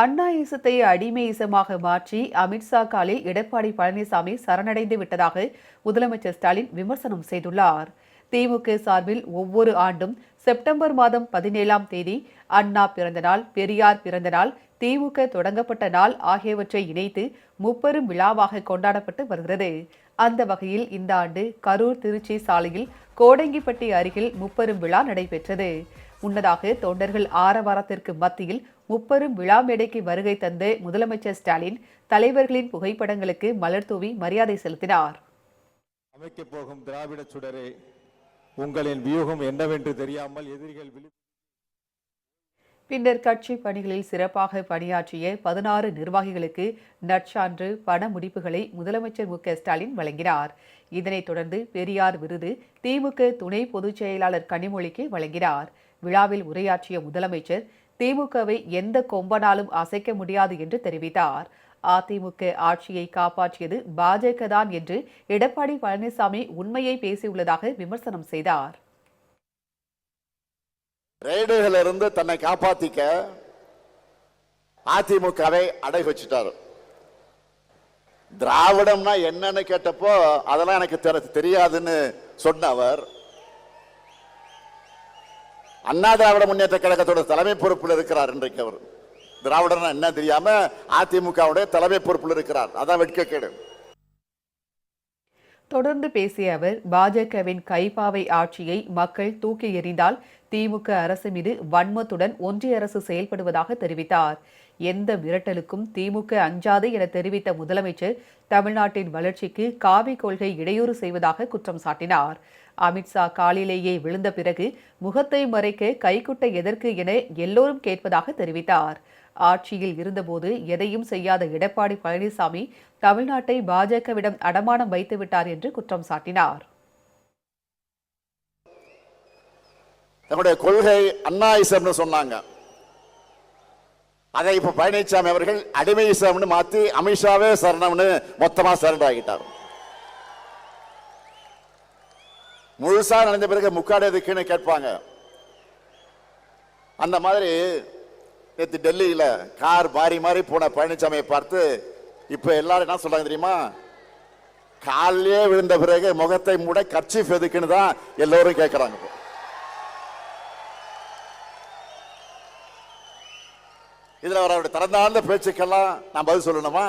அண்ணா இசத்தை அடிமை இசமாக மாற்றி அமித்ஷா காலில் எடப்பாடி பழனிசாமி சரணடைந்து விட்டதாக முதலமைச்சர் ஸ்டாலின் விமர்சனம் செய்துள்ளார். திமுக சார்பில் ஒவ்வொரு ஆண்டும் செப்டம்பர் மாதம் பதினேழாம் தேதி அண்ணா பிறந்தநாள் பெரியார் பிறந்தநாள் திமுக தொடங்கப்பட்ட நாள் ஆகியவற்றை இணைத்து முப்பெரும் விழாவாக கொண்டாடப்பட்டு வருகிறது. அந்த வகையில் இந்த ஆண்டு கரூர் திருச்சி சாலையில் கோடங்கிப்பட்டி அருகில் முப்பெரும் விழா நடைபெற்றது. முன்னதாக தொண்டர்கள் ஆரவாரத்திற்கு மத்தியில் முப்பெரும் விழா மேடைக்கு வருகை தந்த முதலமைச்சர் ஸ்டாலின் தலைவர்களின் புகைப்படங்களுக்கு மலர் தூவி மரியாதை செலுத்தினார். அமைக்கப் போகும் திராவிட சுடரே உங்களின் வியூகம் என்னவென்று தெரியாமல் எதிரிகள் பின்னர் கட்சி பணிகளில் சிறப்பாக பணியாற்றிய பதினாறு நிர்வாகிகளுக்கு நற்சான்று பண முடிப்புகளை முதலமைச்சர் மு ஸ்டாலின் வழங்கினார். இதனைத் தொடர்ந்து பெரியார் விருது திமுக துணை பொதுச் செயலாளர் கனிமொழிக்கு வழங்கினார். விழாவில் உரையாற்றிய முதலமைச்சர் திமுகவை எந்த கொம்பனாலும் அசைக்க முடியாது என்று தெரிவித்தார். அதிமுக ஆட்சியை காப்பாற்றியது பாஜக தான் என்று எடப்பாடி பழனிசாமி உண்மையை பேசியுள்ளதாக விமர்சனம் செய்தார். ரெய்டுகளிலிருந்து தன்னை காப்பாத்திக்க அதிமுகவை அடை வச்சுட்டார். திராவிடம்னா என்னன்னு கேட்டப்போ அதெல்லாம் எனக்கு தெரியாதுன்னு சொன்ன அவர் அண்ணா திராவிட முன்னேற்ற கழகத்தோட தலைமை பொறுப்பில் இருக்கிறார் இன்றைக்கு அவர். திராவிடர்னா என்ன தெரியாம அதிமுகவுடைய தலைமை பொறுப்பில் இருக்கிறார். அதான் வெட்கக்கேடு. தொடர்ந்து பேசிய அவர் பாஜகவின் கைப்பாவை ஆட்சியை மக்கள் தூக்கி எறிந்தால் திமுக அரசு மீது வன்மத்துடன் ஒன்றிய அரசு செயல்படுவதாக தெரிவித்தார். எந்த மிரட்டலுக்கும் திமுக அஞ்சாது என தெரிவித்த முதலமைச்சர் தமிழ்நாட்டின் வளர்ச்சிக்கு காவி கொள்கை இடையூறு செய்வதாக குற்றம் சாட்டினார். அமித்ஷா காலிலேயே விழுந்த பிறகு முகத்தை மறைக்க கைக்குட்ட எதற்கு என எல்லோரும் கேட்பதாக தெரிவித்தார். ஆட்சியில் இருந்தபோது எதையும் செய்யாத எடப்பாடி பழனிசாமி தமிழ்நாட்டை பாஜகவிடம் அடமானம் வைத்து விட்டார் என்று குற்றம் சாட்டினார். தன்னுடைய கொள்கை அண்ணாயிசம்னு சொன்னாங்க. அதை இப்ப பழனிசாமி அவர்கள் அடிமையிசம்னு மாத்தி அமித்ஷாவே சரணம்னு மொத்தமா சரண்டர் ஆகிட்டார். முழுசா நடந்த பிறகு முக்காடு எதுக்குன்னு கேட்பாங்க. அந்த மாதிரி நேற்று டெல்லியில கார் மாறி மாறி போன பழனிசாமியை பார்த்து இப்ப எல்லாரும் என்ன சொல்றாங்க தெரியுமா காலிலே விழுந்த பிறகு முகத்தை மூட கர்ச்சீஃப் எதுக்குன்னு தான் எல்லோரும் கேட்குறாங்க இப்போ. அவர் அவருடைய திறந்தாழ்ந்த பேச்சுக்கெல்லாம் நான் பதில் சொல்லணுமா